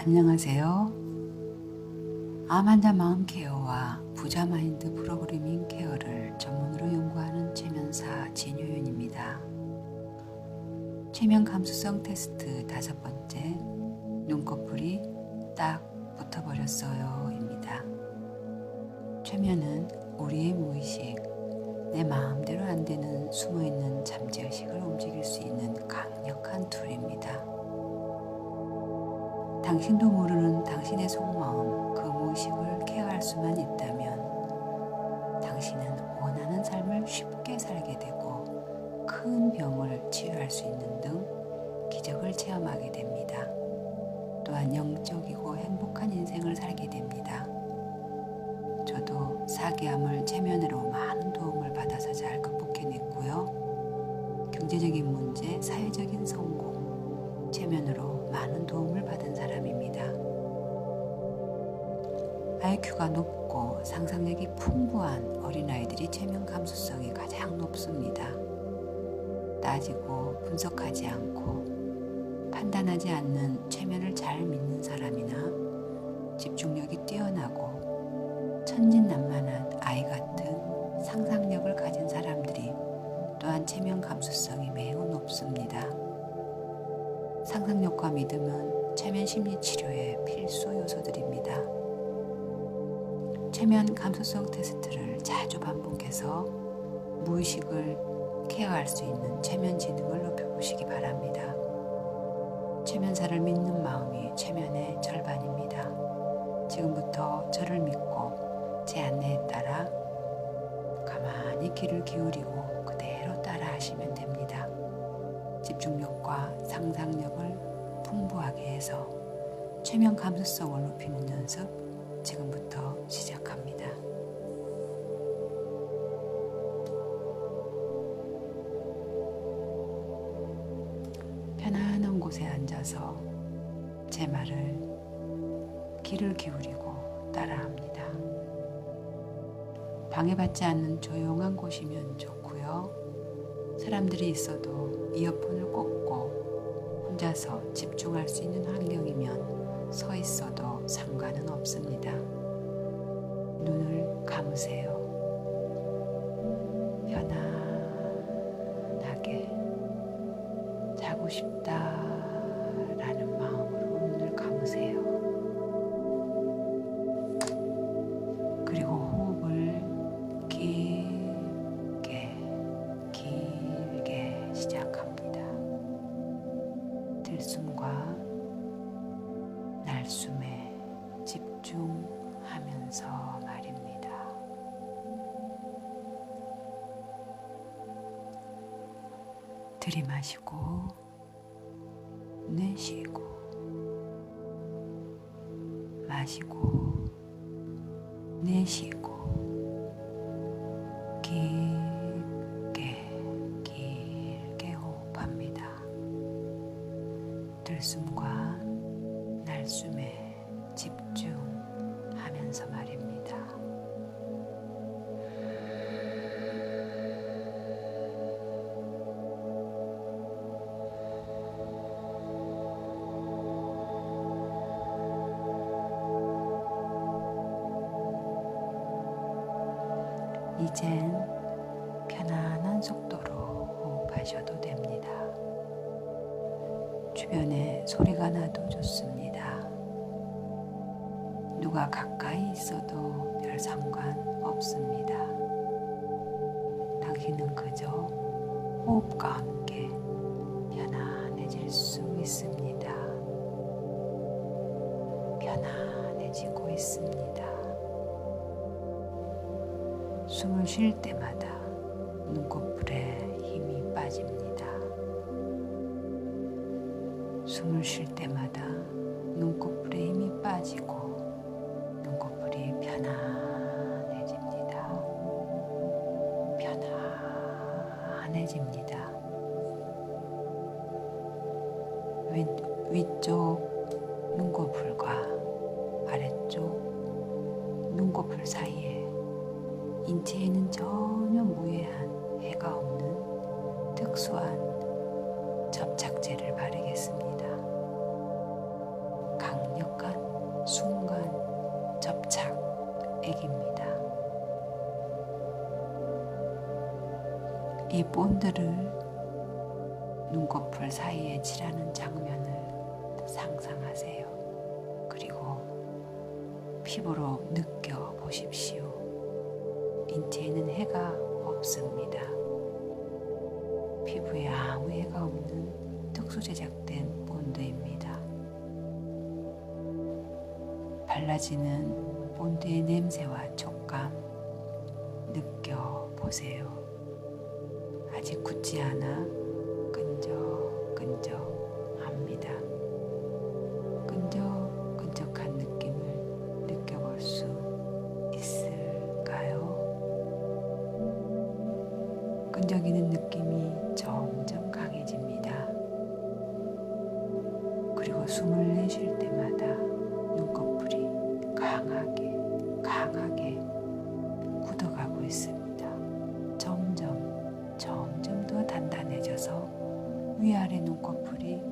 안녕하세요. 암 환자 마음 케어와 부자 마인드 프로그래밍 케어를 전문으로 연구하는 최면사 진효윤입니다. 최면 감수성 테스트 다섯 번째 눈꺼풀이 딱 붙어버렸어요입니다. 최면은 우리의 무의식, 내 마음대로 안 되는 숨어있는 잠재의식을 움직일 수 있는 강력한 툴입니다. 당신도 모르는 당신의 속마음, 그 무의식을 케어할 수만 있다면 당신은 원하는 삶을 쉽게 살게 되고 큰 병을 치유할 수 있는 등 기적을 체험하게 됩니다. 또한 영적이고 행복한 인생을 살게 됩니다. 저도 사기암을 체면으로 많은 도움을 받아서 잘 극복해냈고요. 경제적인 문제, 사회적인 성공, 체면으로 많은 도움을 받은 사람입니다. IQ가 높고 상상력이 풍부한 어린아이들이 체면 감수성이 가장 높습니다. 따지고 분석하지 않고 판단하지 않는 체면을 잘 믿는 사람이나 집중력이 뛰어나고 천진난만한 아이 같은 상상력을 가진 사람들이 또한 체면 감수성이 매우 높습니다. 상상력과 믿음은 체면 심리 치료의 필수 요소들입니다. 체면 감수성 테스트를 자주 반복해서 무의식을 케어할 수 있는 체면 지능을 높여보시기 바랍니다. 체면사를 믿는 마음이 체면의 절반입니다. 지금부터 저를 믿고 제 안내에 따라 가만히 귀를 기울이고 그대로 따라 하시면 됩니다. 집중력 과 상상력을 풍부하게 해서 최면 감수성을 높이는 연습 지금부터 시작합니다. 편안한 곳에 앉아서 제 말을 귀를 기울이고 따라합니다. 방해받지 않는 조용한 곳이면 좋고요. 사람들이 있어도 이어폰을 꽂고 혼자서 집중할 수 있는 환경이면 서 있어도 상관은 없습니다. 눈을 감으세요. 들이마시고 내쉬고 마시고 내쉬고 깊게 길게 호흡합니다. 들숨 이젠 편안한 속도로 호흡하셔도 됩니다. 주변에 소리가 나도 좋습니다. 누가 가까이 있어도 별 상관 없습니다. 당신은 그저 호흡과 함께 편안해질 수 있습니다. 편안해지고 있습니다. 숨을 쉴 때마다 눈꺼풀에 힘이 빠집니다. 숨을 쉴 때마다 눈꺼풀에 힘이 빠지고 눈꺼풀이 편안해집니다. 편안해집니다. 위, 위쪽 눈꺼풀과 아래쪽 눈꺼풀 사이에 인체에는 전혀 무해한 해가 없는 특수한 접착제를 바르겠습니다. 강력한 순간 접착액입니다. 이 본드를 눈꺼풀 사이에 칠하는 장면을 상상하세요. 그리고 피부로 느껴보십시오. 인체에는 해가 없습니다. 피부에 아무 해가 없는 특수 제작된 본드입니다. 발라지는 본드의 냄새와 촉감 느껴 보세요. 아직 굳지 않아 끈적끈적 점점 더 단단해져서 위아래 눈꺼풀이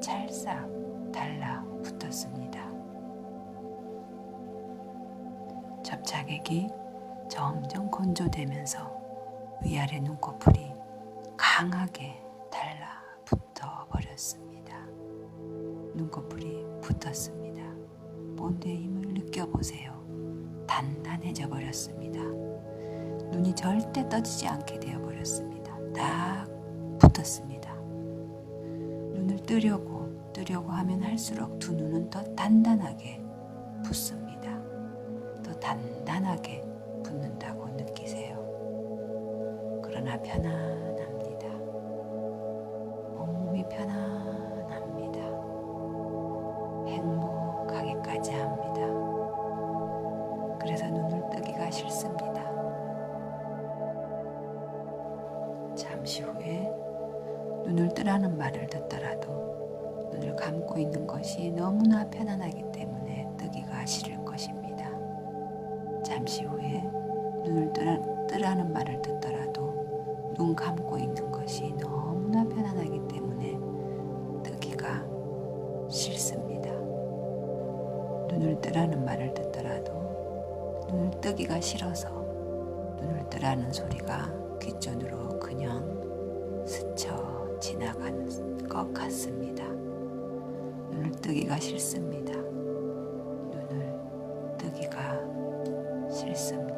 찰싹 달라붙었습니다. 접착액이 점점 건조되면서 위아래 눈꺼풀이 강하게 달라붙어 버렸습니다. 눈꺼풀이 붙었습니다. 본드의 힘을 느껴보세요. 단단해져 버렸습니다. 눈이 절대 떠지지 않게 되어 버렸습니다. 딱 붙었습니다. 눈을 뜨려고 뜨려고 하면 할수록 두 눈은 더 단단하게 붙습니다. 더 단단하게 붙는다고 느끼세요. 그러나 편안 잠시 후에 눈을 뜨라는 말을 듣더라도 눈을 감고 있는 것이 너무나 편안하기 때문에 뜨기가 싫을 것입니다. 잠시 후에 눈을 뜨라, 뜨라는 말을 듣더라도 눈 감고 있는 것이 너무나 편안하기 때문에 뜨기가 싫습니다. 눈을 뜨라는 말을 듣더라도 눈을 뜨기가 싫어서 눈을 뜨라는 소리가 귓전으로 그냥 스쳐 지나가는 것 같습니다. 눈을 뜨기가 싫습니다. 눈을 뜨기가 싫습니다.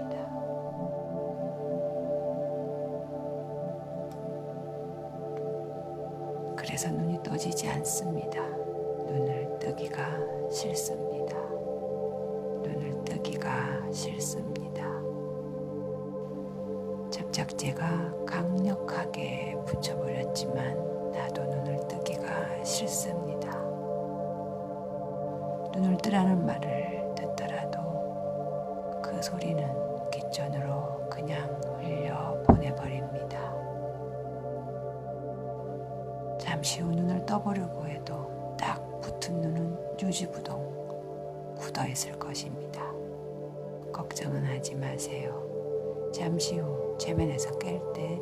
그래서 눈이 떠지지 않습니다. 눈을 뜨기가 싫습니다. 눈을 뜨기가 싫습니다. 접착제가 강력하게 붙여버렸지만 나도 눈을 뜨기가 싫습니다. 눈을 뜨라는 말을 듣더라도 그 소리는 귓전으로 그냥 흘려 보내버립니다. 잠시 후 눈을 떠보려고 해도 딱 붙은 눈은 유지부동 굳어 있을 것입니다. 걱정은 하지 마세요. 잠시 후 최면에서 깰 때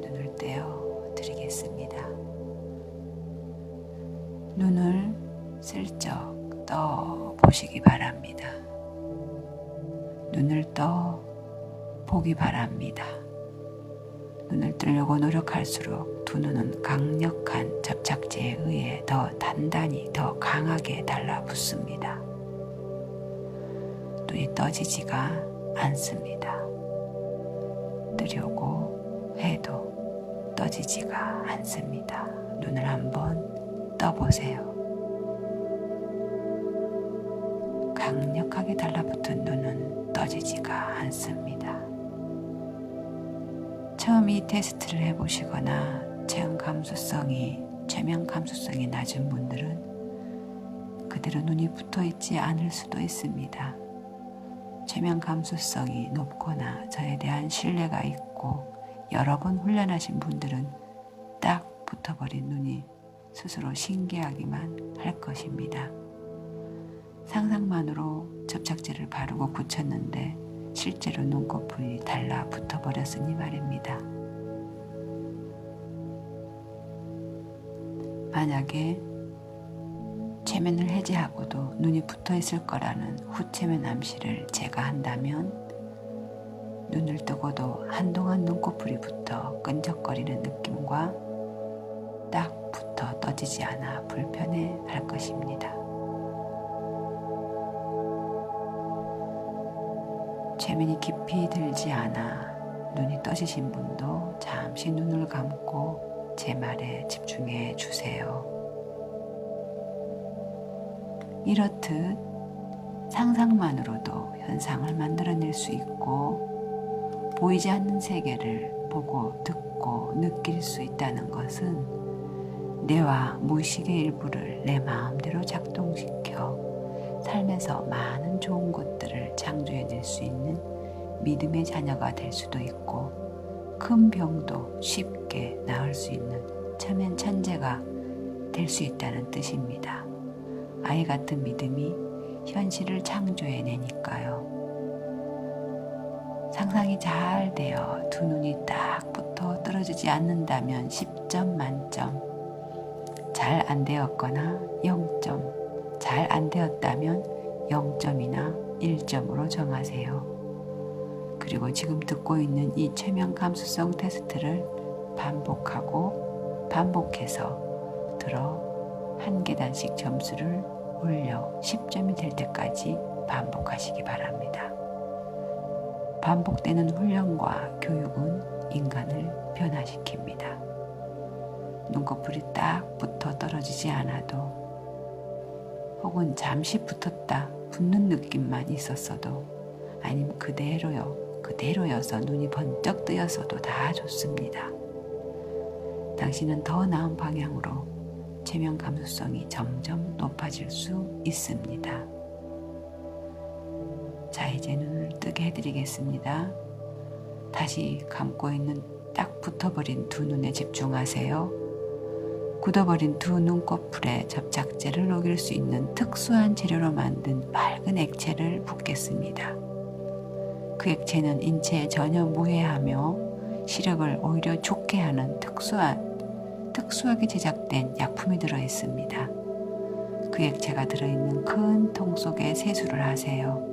눈을 떼어 드리겠습니다. 눈을 슬쩍 떠 보시기 바랍니다. 눈을 떠 보기 바랍니다. 눈을 뜨려고 노력할수록 두 눈은 강력한 접착제에 의해 더 단단히 더 강하게 달라붙습니다. 눈이 떠지지가 않습니다. 뜨려고 해도 떠지지가 않습니다. 눈을 한번 떠보세요. 강력하게 달라붙은 눈은 떠지지가 않습니다. 처음 이 테스트를 해보시거나 체형 감수성이 최면 감수성이 낮은 분들은 그대로 눈이 붙어 있지 않을 수도 있습니다. 최면 감수성이 높거나 저에 대한 신뢰가 있고 여러 번 훈련하신 분들은 딱 붙어버린 눈이 스스로 신기하기만 할 것입니다. 상상만으로 접착제를 바르고 붙였는데 실제로 눈꺼풀이 달라 붙어 버렸으니 말입니다. 만약에 체면을 해제하고도 눈이 붙어 있을 거라는 후체면 암시를 제가 한다면 눈을 뜨고도 한동안 눈꺼풀이 붙어 끈적거리는 느낌과 딱 붙어 떠지지 않아 불편해 할 것입니다. 최면이 깊이 들지 않아 눈이 떠지신 분도 잠시 눈을 감고 제 말에 집중해 주세요. 이렇듯 상상만으로도 현상을 만들어낼 수 있고 보이지 않는 세계를 보고 듣고 느낄 수 있다는 것은 뇌와 무의식의 일부를 내 마음대로 작동시켜 삶에서 많은 좋은 것들을 창조해낼 수 있는 믿음의 자녀가 될 수도 있고 큰 병도 쉽게 나을 수 있는 참엔 천재가 될 수 있다는 뜻입니다. 아이 같은 믿음이 현실을 창조해내니까요. 상상이 잘 되어 두 눈이 딱 붙어 떨어지지 않는다면 10점 만점. 잘 안 되었거나 0점. 잘 안 되었다면 0점이나 1점으로 정하세요. 그리고 지금 듣고 있는 이 최면 감수성 테스트를 반복하고 반복해서 들어 한 계단씩 점수를 올려 10점이 될 때까지 반복하시기 바랍니다. 반복되는 훈련과 교육은 인간을 변화시킵니다. 눈꺼풀이 딱 붙어 떨어지지 않아도 혹은 잠시 붙었다 붙는 느낌만 있었어도 아니면 그대로요 그대로여서 눈이 번쩍 뜨였어도 다 좋습니다. 당신은 더 나은 방향으로 체면 감수성이 점점 높아질 수 있습니다. 자, 이제 눈을 뜨게 해드리겠습니다. 다시 감고 있는 딱 붙어버린 두 눈에 집중하세요. 굳어버린 두 눈꺼풀에 접착제를 녹일 수 있는 특수한 재료로 만든 맑은 액체를 붓겠습니다. 그 액체는 인체에 전혀 무해하며 시력을 오히려 좋게 하는 특수한 특수하게 제작된 약품이 들어 있습니다. 그 액체가 들어있는 큰 통 속에 세수를 하세요.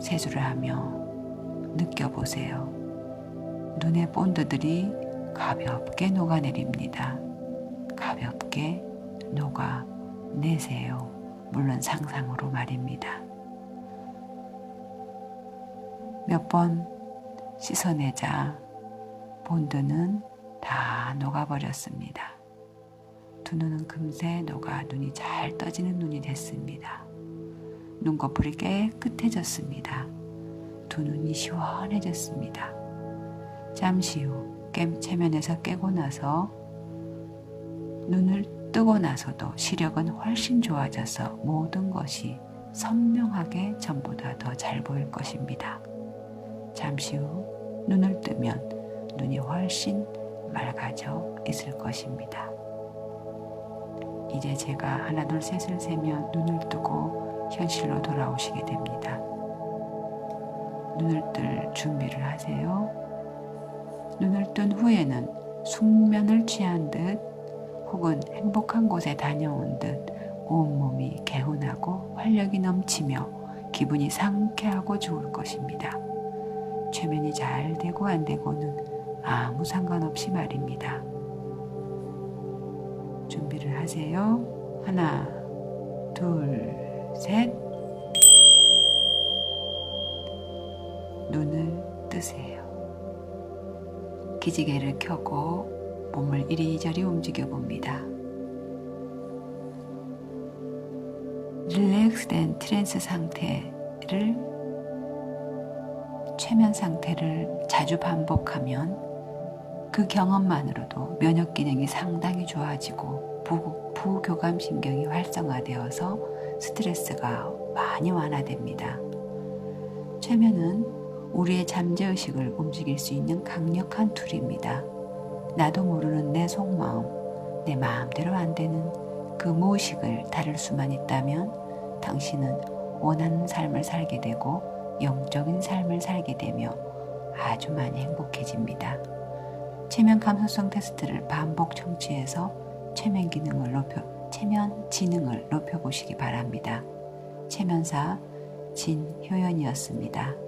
세수를 하며 느껴보세요. 눈의 본드들이 가볍게 녹아내립니다. 가볍게 녹아내세요. 물론 상상으로 말입니다. 몇 번 씻어내자 본드는 다 녹아버렸습니다. 두 눈은 금세 녹아 눈이 잘 떠지는 눈이 됐습니다. 눈꺼풀이 깨끗해졌습니다. 두 눈이 시원해졌습니다. 잠시 후 깸 체면에서 깨고 나서 눈을 뜨고 나서도 시력은 훨씬 좋아져서 모든 것이 선명하게 전보다 더 잘 보일 것입니다. 잠시 후 눈을 뜨면 눈이 훨씬 맑아져 있을 것입니다. 이제 제가 하나 둘 셋을 세면 눈을 뜨고 현실로 돌아오시게 됩니다. 눈을 뜰 준비를 하세요. 눈을 뜬 후에는 숙면을 취한 듯 혹은 행복한 곳에 다녀온 듯 온몸이 개운하고 활력이 넘치며 기분이 상쾌하고 좋을 것입니다. 최면이 잘 되고 안 되고는 아무 상관없이 말입니다. 준비를 하세요. 하나, 둘, 셋. 눈을 뜨세요. 기지개를 켜고 몸을 이리저리 움직여 봅니다. 릴렉스된 트랜스 상태를 최면 상태를 자주 반복하면 그 경험만으로도 면역 기능이 상당히 좋아지고 부, 부교감 신경이 활성화되어서 스트레스가 많이 완화됩니다. 최면은 우리의 잠재의식을 움직일 수 있는 강력한 툴입니다. 나도 모르는 내 속마음, 내 마음대로 안 되는 그 무의식을 다룰 수만 있다면 당신은 원하는 삶을 살게 되고 영적인 삶을 살게 되며 아주 많이 행복해집니다. 체면 감수성 테스트를 반복 청취해서 체면 기능을 높여 체면 지능을 높여 보시기 바랍니다. 체면사 진효연이었습니다.